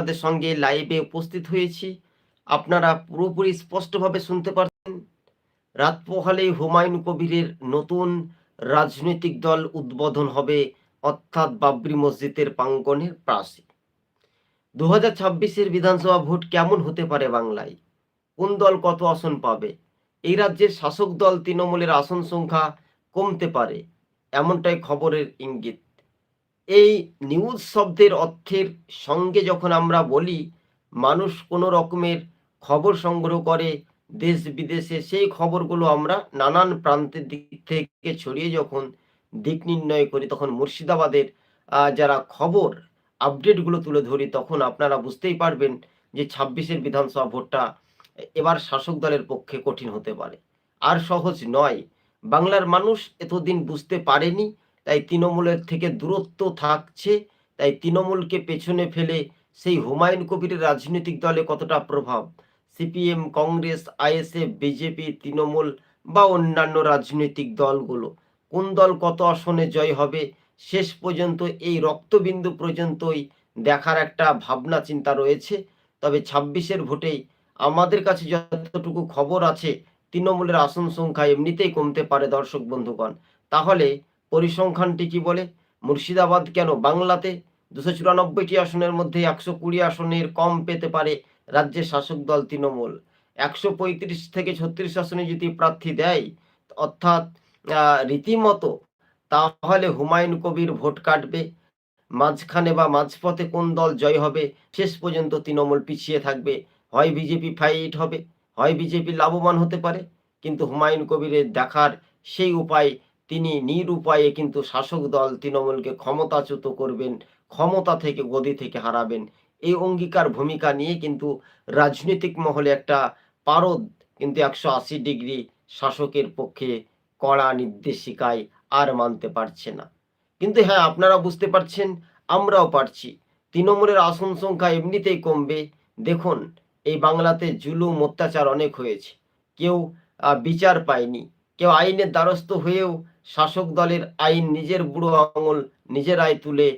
আপনাদের সঙ্গে লাইভে উপস্থিত হয়েছি। আপনারা পুরোপুরি স্পষ্টভাবে শুনতে পারছেন। রাত পোহালে হুমায়ুন কবিরের নতুন রাজনৈতিক দল উদ্বোধন হবে অর্থাৎ বাবরি মসজিদের প্রাঙ্গণের প্রাসে দু হাজার ছাব্বিশের বিধানসভা ভোট কেমন হতে পারে বাংলায়? কোন দল কত আসন পাবে? এই রাজ্যের শাসক দল তৃণমূলের আসন সংখ্যা কমতে পারে, এমনটাই খবরের ইঙ্গিত। এই নিউজ শব্দের অর্থের সঙ্গে যখন আমরা বলি, মানুষ কোনো রকমের খবর সংগ্রহ করে, দেশ বিদেশে সেই খবরগুলো আমরা নানান প্রান্তের দিক থেকে ছড়িয়ে যখন দিক নির্ণয় করি, তখন মুর্শিদাবাদের যারা খবর আপডেটগুলো তুলে ধরি, তখন আপনারা বুঝতেই পারবেন যে ছাব্বিশের বিধানসভা ভোটটা এবার শাসক দলের পক্ষে কঠিন হতে পারে। আর সহজ নয়। বাংলার মানুষ এতদিন বুঝতে পারেনি তাই তৃণমূলের থেকে দূরত্ব থাকছে, তাই তৃণমূলকে পেছনে ফেলে সেই হুমায়ুন কবিরের রাজনৈতিক দলে কতটা প্রভাব? CPM, Congress, ISF, BJP, Trinamool বা অন্যান্য রাজনৈতিক দলগুলো? কোন দল কত আসনে জয় হবে? শেষ পর্যন্ত এই রক্তবিন্দু পর্যন্তই দেখার একটা ভাবনা চিন্তা রয়েছে। তবে ছাব্বিশের ভোটেই আমাদের কাছে যতটুকু খবর আছে, তৃণমূলের আসন সংখ্যা এমনিতেই কমতে পারে দর্শক বন্ধুগণ। তাহলে পরিসংখ্যানটি কি বলে? মুর্শিদাবাদ কেন বাংলাতে দুশো চুরানব্বইটি আসনের মধ্যে একশো কুড়ি আসনের কম পেতে পারে রাজ্যের শাসক দল তৃণমূল? একশো পঁয়ত্রিশ থেকে ছত্রিশ আসনে যদি প্রার্থী দেয়, অর্থাৎ রীতিমতো, তাহলে হুমায়ুন কবির ভোট কাটবে। মাঝখানে বা মাঝপথে কোন দল জয় হবে, শেষ পর্যন্ত তৃণমূল পিছিয়ে থাকবে। হয় বিজেপি ফাইট হবে, হয় বিজেপি লাভবান হতে পারে, কিন্তু হুমায়ুন কবিরের দেখার সেই উপায় তিনি নিরুপায়ে কিন্তু শাসক দল তৃণমূলকে ক্ষমতাচ্যুত করবেন, ক্ষমতা থেকে গদি থেকে হারাবেন। এই অঙ্গীকার ভূমিকা নিয়ে কিন্তু রাজনৈতিক মহলে একটা পারদ কিন্তু একশো আশি ডিগ্রি শাসকের পক্ষে কড়া নির্দেশিকায় আর মানতে পারছে না। কিন্তু হ্যাঁ আপনারা বুঝতে পারছেন, আমরাও পারছি। তৃণমূলের আসন সংখ্যা এমনিতেই কমবে। দেখুন, এই বাংলাতে জুলুম, অত্যাচার অনেক হয়েছে। কেউ বিচার পায়নি। কেউ আইনের দ্বারস্থ হয়েও শাসক দলের আইন নিজের বুড়ো আঙুল নিজেরাই তুলে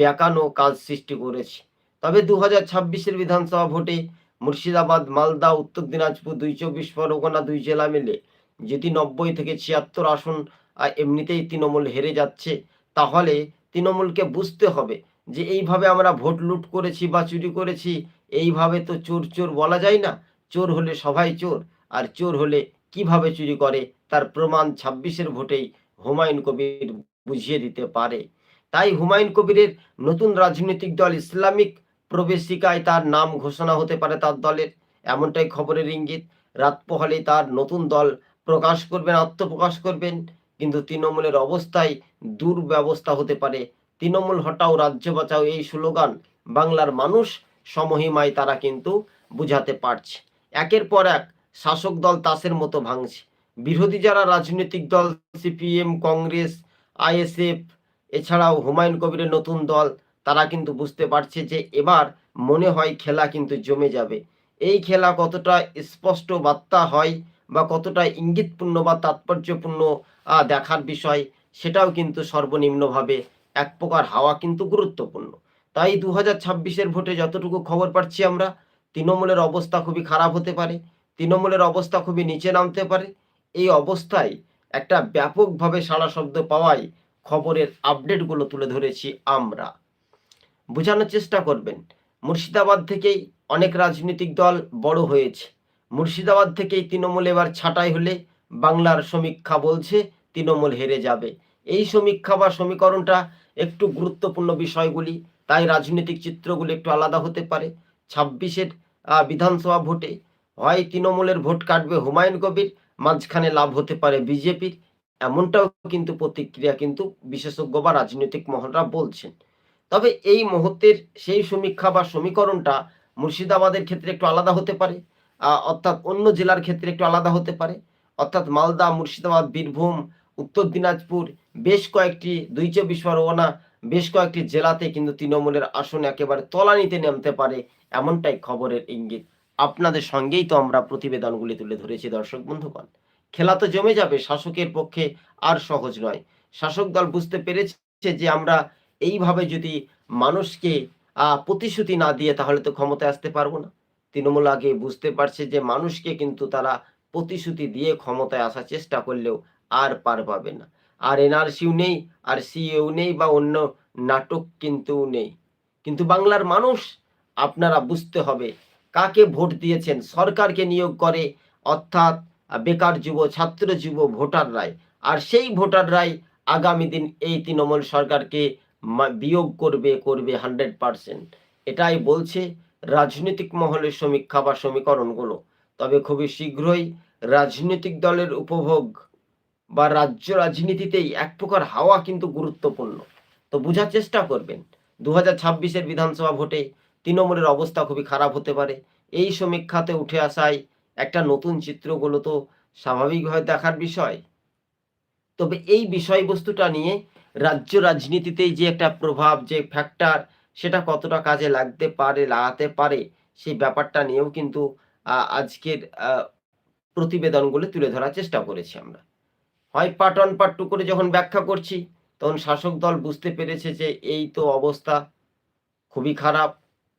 বেকানো কাজ সৃষ্টি করেছে। তবে দু হাজার ছাব্বিশের বিধানসভা ভোটে মুর্শিদাবাদ, মালদা, উত্তর দিনাজপুর, দুই চব্বিশ পরগনা, দুই জেলা মিলে যদি নব্বই থেকে ছিয়াত্তর আসন এমনিতেই তৃণমূল হেরে যাচ্ছে, তাহলে তৃণমূলকে বুঝতে হবে যে এইভাবে আমরা ভোট লুট করেছি বা চুরি করেছি, এইভাবে তো চোর চোর বলা যায় না। চোর হলে সবাই চোর, আর চোর হলে কীভাবে চুরি করে? তার প্রমাণ ছাব্বিশের ভোটেই হুমায়ুন কবির বুঝিয়ে দিতে পারে। তাই হুমায়ুন কবিরের নতুন রাজনৈতিক দল ইসলামিক প্রবেশিকায় তার নাম ঘোষণা হতে পারে তার দলের। এমনটাই খবরের ইঙ্গিত। রাত পোহালেই তার নতুন দল প্রকাশ করবেন, আত্মপ্রকাশ করবেন। কিন্তু তৃণমূলের অবস্থায় দুর্ব্যবস্থা হতে পারে। তৃণমূল হটাও রাজ্য বাঁচাও এই স্লোগান বাংলার মানুষ সমহিমায় তারা কিন্তু বুঝাতে পারছে। একের পর এক শাসক দল তাসের মতো ভাঙছে। বিরোধী যারা রাজনৈতিক দল, সিপিএম, কংগ্রেস, আইএসএফ, এছাড়াও হুমায়ুন কবিরের নতুন দল, তারা কিন্তু বুঝতে পারছে যে এবার মনে হয় খেলা কিন্তু জমে যাবে। এই খেলা কতটা স্পষ্ট বার্তা হয় বা কতটা ইঙ্গিতপূর্ণ বা তাৎপর্যপূর্ণ দেখার বিষয়, সেটাও কিন্তু সর্বনিম্নভাবে এক প্রকার হাওয়া কিন্তু গুরুত্বপূর্ণ। তাই দু হাজার ভোটে যতটুকু খবর পাচ্ছি আমরা, তৃণমূলের অবস্থা খুবই খারাপ হতে পারে। তৃণমূলের অবস্থা খুবই নিচে নামতে পারে। এই অবস্থায় একটা ব্যাপকভাবে সাড়া শব্দ পাওয়ায় খবরের আপডেটগুলো তুলে ধরেছি আমরা। বোঝানোর চেষ্টা করবেন, মুর্শিদাবাদ থেকেই অনেক রাজনৈতিক দল বড় হয়েছে। মুর্শিদাবাদ থেকেই তৃণমূল এবার ছাঁটাই হলে বাংলার সমীক্ষা বলছে তৃণমূল হেরে যাবে। এই সমীক্ষা বা সমীকরণটা একটু গুরুত্বপূর্ণ বিষয়গুলি, তাই রাজনৈতিক চিত্রগুলি একটু আলাদা হতে পারে। ছাব্বিশের বিধানসভা ভোটে হয় তৃণমূলের ভোট কাটবে হুমায়ুন কবির, মাঝখানে লাভ হতে পারে বিজেপির। এমনটাও কিন্তু প্রতিক্রিয়া কিন্তু বিশেষজ্ঞ বা রাজনৈতিক মহলরা বলছেন। তবে এই মুহূর্তের সেই সমীক্ষা বা সমীকরণটা মুর্শিদাবাদের ক্ষেত্রে একটু আলাদা হতে পারে অর্থাৎ অন্য জেলার ক্ষেত্রে একটু আলাদা হতে পারে। অর্থাৎ মালদা, মুর্শিদাবাদ, বীরভূম, উত্তর দিনাজপুর বেশ কয়েকটি দুই চব্বিশ পরগনা বেশ কয়েকটি জেলাতে কিন্তু তৃণমূলের আসন একেবারে তলানিতে নামতে পারে, এমনটাই খবরের ইঙ্গিত। আপনাদের সঙ্গেই তো আমরা প্রতিবেদনগুলি তুলে ধরেছি, দর্শক বন্ধুগণ। খেলা তো জমে যাবে, শাসকের পক্ষে আর সহজ নয়। শাসক দল বুঝতে পেরেছে যে আমরা এইভাবে যদি মানুষকে প্রতিশ্রুতি না দিয়ে তাহলে তো ক্ষমতায় আসতে পারব না। তৃণমূল আগে বুঝতে পারছে যে মানুষকে কিন্তু তারা প্রতিশ্রুতি দিয়ে ক্ষমতায় আসার চেষ্টা করলেও আর পার পাবে না। আর এনআরসিও নেই, আর সিএও নেই বা অন্য নাটক কিন্তু নেই। কিন্তু বাংলার মানুষ, আপনারা বুঝতে হবে কাকে ভোট দিয়েছেন? সরকারকে নিয়োগ করে অর্থাৎ বেকার যুব, ছাত্র যুব ভোটাররাই। আর সেই ভোটাররাই আগামী দিন এই তৃণমূল সরকারকে বিয়োগ করবে করবে হান্ড্রেড পার্সেন্ট। এটাই বলছে রাজনৈতিক মহলের সমীক্ষা বা সমীকরণগুলো। তবে খুবই শীঘ্রই রাজনৈতিক দলের উপভোগ বা রাজ্য রাজনীতিতেই এক প্রকার হাওয়া কিন্তু গুরুত্বপূর্ণ। তো বোঝার চেষ্টা করবেন। দু হাজার বিধানসভা ভোটে তৃণমূলের অবস্থা খুবই খারাপ হতে পারে। এই সমীক্ষাতে উঠে আসায় একটা নতুন চিত্রগুলো তো স্বাভাবিকভাবে দেখার বিষয়। তবে এই বিষয়বস্তুটা নিয়ে রাজ্য রাজনীতিতেই যে একটা প্রভাব, যে ফ্যাক্টর সেটা কতটা কাজে লাগতে পারে, লাগাতে পারে, সেই ব্যাপারটা নিয়েও কিন্তু আজকের প্রতিবেদনগুলো তুলে ধরার চেষ্টা করেছি আমরা। হয় পার্ট ওয়ান পার্ট টু করে যখন ব্যাখ্যা করছি, তখন শাসক দল বুঝতে পেরেছে যে এই তো অবস্থা খুবই খারাপ।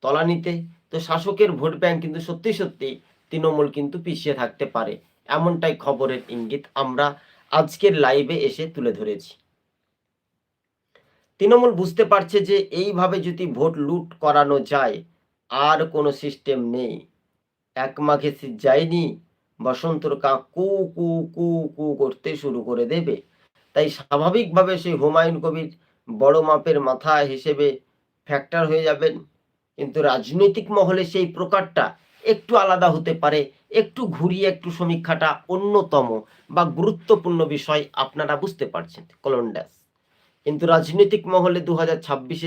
তলানিতে। তো শাসকের ভোট ব্যাংক কিন্তু সত্যি সত্যি তৃণমূল কিন্তু পিছিয়ে থাকতে পারে। এমনটাই খবরের ইঙ্গিত আমরা আজকের লাইভে এসে তুলে ধরেছি। তৃণমূল বুঝতে পারছে যে এইভাবে যদি ভোট লুট করানো যায়, আর কোনো সিস্টেম নেই। এক মাঘে যায়নি, বসন্তর কা কু কু কু কু করতে শুরু করে দেবে। তাই স্বাভাবিকভাবে সেই হুমায়ুন কবির বড় মাপের মাথা হিসেবে ফ্যাক্টর হয়ে যাবেন। কিন্তু রাজনৈতিক মহলে সেই প্রকারটা একটু আলাদা হতে পারে, একটু ঘুরিয়ে, একটু সমীক্ষাটা অন্যতম বা গুরুত্বপূর্ণ বিষয় আপনারা বুঝতে পারছেন, কলন্ডাস। কিন্তু রাজনৈতিক মহলে দু হাজার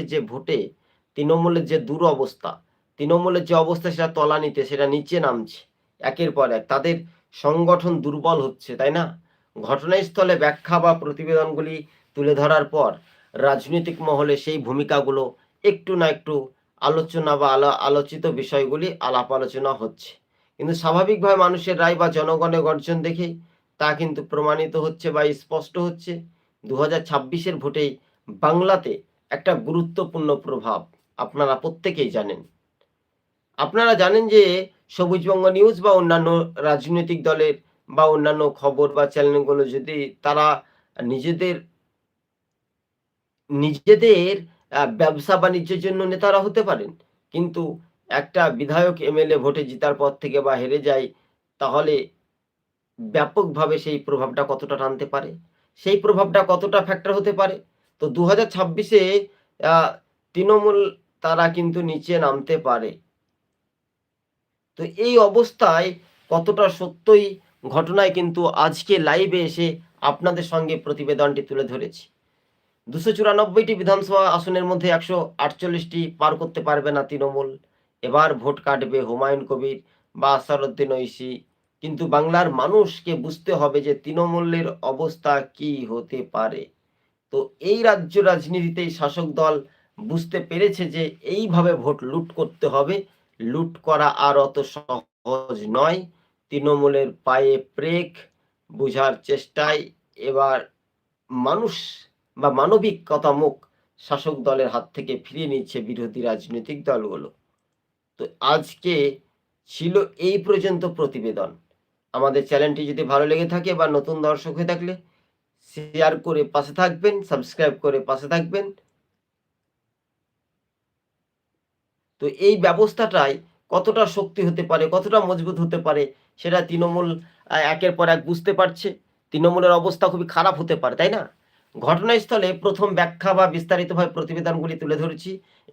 যে ভোটে তৃণমূলের যে দুরবস্থা, তৃণমূলের যে অবস্থা সেটা তলানিতে, সেটা নিচে নামছে, একের পর এক। তাদের সংগঠন দুর্বল হচ্ছে, তাই না? ঘটনাস্থলে ব্যাখ্যা বা প্রতিবেদনগুলি তুলে ধরার পর রাজনৈতিক মহলে সেই ভূমিকাগুলো একটু না একটু আলোচনা বা আলো, আলোচিত বিষয়গুলি আলাপ আলোচনা হচ্ছে। কিন্তু স্বাভাবিকভাবে মানুষের রায় বা জনগণের গর্জন দেখে তা কিন্তু প্রমাণিত হচ্ছে বা স্পষ্ট হচ্ছে। দু হাজার ছাব্বিশের ভোটেই বাংলাতে একটা গুরুত্বপূর্ণ প্রভাব আপনারা প্রত্যেকেই জানেন। আপনারা জানেন যে সবুজবঙ্গ নিউজ বা অন্যান্য রাজনৈতিক দলের বা অন্যান্য খবর বা চ্যানেলগুলো যদি তারা নিজেদের নিজেদের ব্যবসা বাণিজ্যের জন্য নেতারা হতে পারেন। কিন্তু একটা বিধায়ক এমএলএ ভোটে জিতার পর থেকে বা হেরে যায়, তাহলে ব্যাপকভাবে সেই প্রভাবটা কতটা টানতে পারে? সেই প্রভাবটা কতটা ফ্যাক্টর হতে পারে? তো দু হাজার ছাব্বিশে তৃণমূল তারা কিন্তু নিচে নামতে পারে। তো এই অবস্থায় কতটা সত্যই ঘটনায় কিন্তু আজকে লাইভে এসে আপনাদের সঙ্গে প্রতিবেদনটি তুলে ধরেছি। দুশো চুরানব্বইটি বিধানসভা আসনের মধ্যে একশো আটচল্লিশটি পার করতে পারবে না তৃণমূল। এবার ভোট কাটবে হুমায়ুন কবির বা আসারুদ্দিন ঐশী কিন্তু বাংলার মানুষকে বুঝতে হবে যে তৃণমূলের অবস্থা কি হতে পারে। তো এই রাজ্য রাজনীতিতেই শাসক দল বুঝতে পেরেছে যে এইভাবে ভোট লুট করতে হবে। লুট করা আর অত সহজ নয়। তৃণমূলের পায়ে প্রেক বুঝার চেষ্টায় এবার মানুষ বা মানবিকতা মুখ শাসক দলের হাত থেকে ফিরিয়ে নিচ্ছে বিরোধী রাজনৈতিক দলগুলো। তো আজকে ছিল এই পর্যন্ত প্রতিবেদন। আমাদের চ্যানেলটি যদি ভালো লেগে থাকে বা নতুন দর্শক হয়ে থাকলে শেয়ার করে পাশে থাকবেন সাবস্ক্রাইব করে পাশে থাকবেন। তো এই ব্যবস্থাটাই কতটা শক্তি হতে পারে, কতটা মজবুত হতে পারে সেটা তৃণমূল একের পর এক বুঝতে পারছে। তৃণমূলের অবস্থা খুবই খারাপ হতে পারে, তাই না? ঘটনাস্থলে প্রথম ব্যাখ্যা বা বিস্তারিতভাবে প্রতিবেদনগুলি তুলে ধরেছি।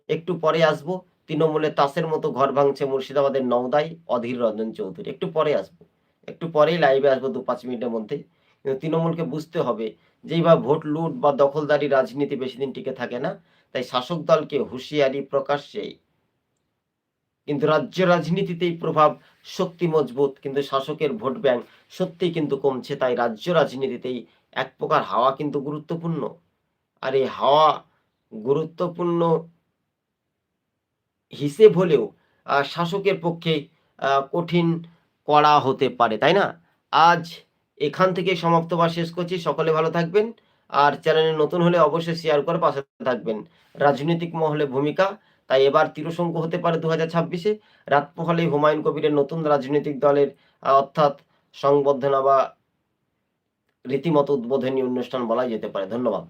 একটু পরে আসব। তৃণমূলের তাসের মতো ঘর ভাঙছে মুর্শিদাবাদের নওদাই, অধীর রঞ্জন চৌধুরী। একটু পরে আসব। একটু পরেই লাইভে আসব দু পাঁচ মিনিটের মধ্যে। কিন্তু তৃণমূলকে বুঝতে হবে যে যেইভাবে ভোট, লুট বা দখলদারি রাজনীতি বেশি দিন টিকে থাকে না। তাই শাসক দলকে হুঁশিয়ারি প্রকাশ্যেই কিন্তু রাজ্য রাজনীতিতেই প্রভাব শক্তি মজবুত। কিন্তু শাসকের ভোট ব্যাংক সত্যিই কিন্তু কমছে। তাই রাজ্য রাজনীতিতেই এক প্রকার হাওয়া কিন্তু গুরুত্বপূর্ণ। আর এই হাওয়া গুরুত্বপূর্ণ হিসেব হলেও শাসকের পক্ষে কঠিন করা হতে পারে, তাই না? আজ এখান থেকে সমাপ্ত বা শেষ করছি। সকলে ভালো থাকবেন। আর চ্যানেলে নতুন হলে অবশ্যই শেয়ার করে পাশে থাকবেন। রাজনৈতিক মহলে ভূমিকা, তাই এবার তিরশঙ্কু হতে পারে দু হাজার ছাব্বিশে। রাত পোহালে হুমায়ুন কবিরের নতুন রাজনৈতিক দলের অর্থাৎ সংবর্ধনা বা রীতিমতো উদ্বোধনী অনুষ্ঠান বলা যেতে পারে। ধন্যবাদ।